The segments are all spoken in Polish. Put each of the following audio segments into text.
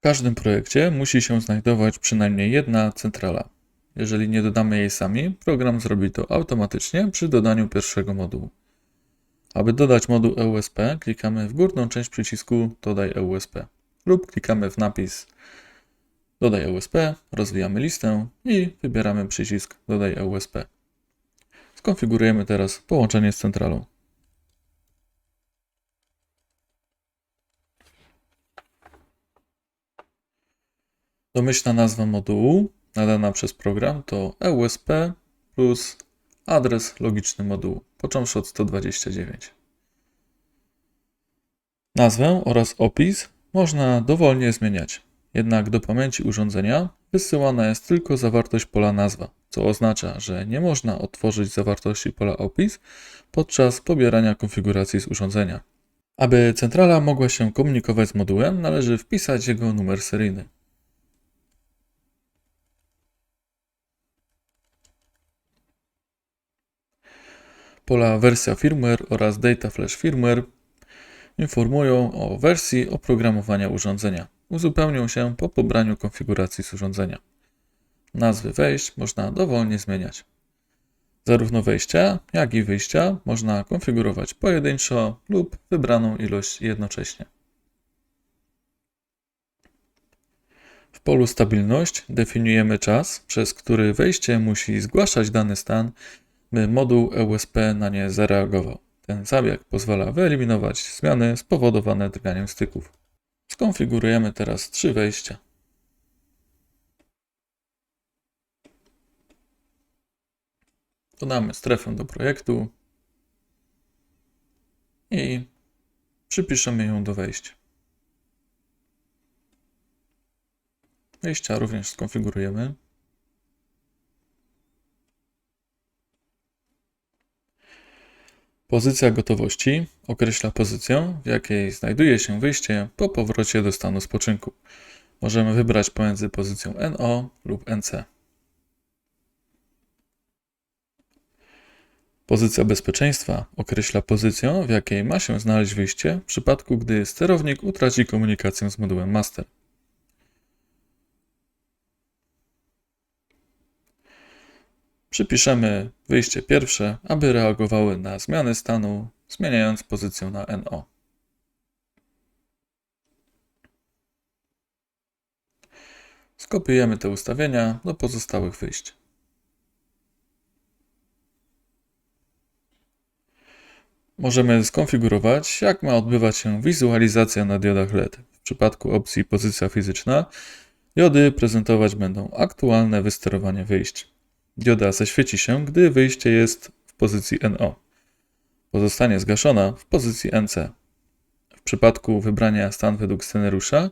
W każdym projekcie musi się znajdować przynajmniej jedna centrala. Jeżeli nie dodamy jej sami, program zrobi to automatycznie przy dodaniu pierwszego modułu. Aby dodać moduł EUSP, klikamy w górną część przycisku Dodaj EUSP lub klikamy w napis Dodaj EUSP, rozwijamy listę i wybieramy przycisk Dodaj EUSP. Skonfigurujemy teraz połączenie z centralą. Domyślna nazwa modułu nadana przez program to EUSP plus adres logiczny modułu, począwszy od 129. Nazwę oraz opis można dowolnie zmieniać, jednak do pamięci urządzenia wysyłana jest tylko zawartość pola nazwa, co oznacza, że nie można otworzyć zawartości pola opis podczas pobierania konfiguracji z urządzenia. Aby centrala mogła się komunikować z modułem, należy wpisać jego numer seryjny. Pola wersja firmware oraz data flash firmware informują o wersji oprogramowania urządzenia. Uzupełnią się po pobraniu konfiguracji z urządzenia. Nazwy wejść można dowolnie zmieniać. Zarówno wejścia, jak i wyjścia można konfigurować pojedynczo lub wybraną ilość jednocześnie. W polu stabilność definiujemy czas, przez który wejście musi zgłaszać dany stan, by moduł EUSP na nie zareagował. Ten zabieg pozwala wyeliminować zmiany spowodowane drganiem styków. Skonfigurujemy teraz trzy wejścia. Dodamy strefę do projektu i przypiszemy ją do wejścia. Wejścia również skonfigurujemy. Pozycja gotowości określa pozycję, w jakiej znajduje się wyjście po powrocie do stanu spoczynku. Możemy wybrać pomiędzy pozycją NO lub NC. Pozycja bezpieczeństwa określa pozycję, w jakiej ma się znaleźć wyjście w przypadku, gdy sterownik utraci komunikację z modułem master. Przypiszemy wyjście pierwsze, aby reagowały na zmiany stanu, zmieniając pozycję na NO. Skopiujemy te ustawienia do pozostałych wyjść. Możemy skonfigurować, jak ma odbywać się wizualizacja na diodach LED. W przypadku opcji pozycja fizyczna, diody prezentować będą aktualne wysterowanie wyjść. Dioda zaświeci się, gdy wyjście jest w pozycji NO. Pozostanie zgaszona w pozycji NC. W przypadku wybrania stan według scenariusza,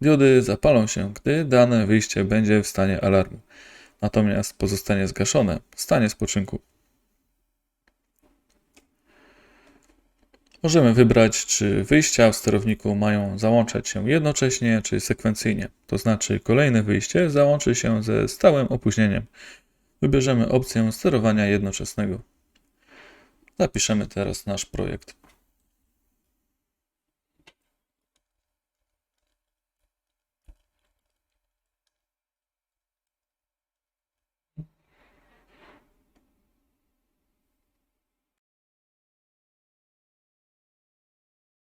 diody zapalą się, gdy dane wyjście będzie w stanie alarmu. Natomiast pozostanie zgaszone w stanie spoczynku. Możemy wybrać, czy wyjścia w sterowniku mają załączać się jednocześnie, czy sekwencyjnie. To znaczy, kolejne wyjście załączy się ze stałym opóźnieniem. Wybierzemy opcję sterowania jednoczesnego. Zapiszemy teraz nasz projekt.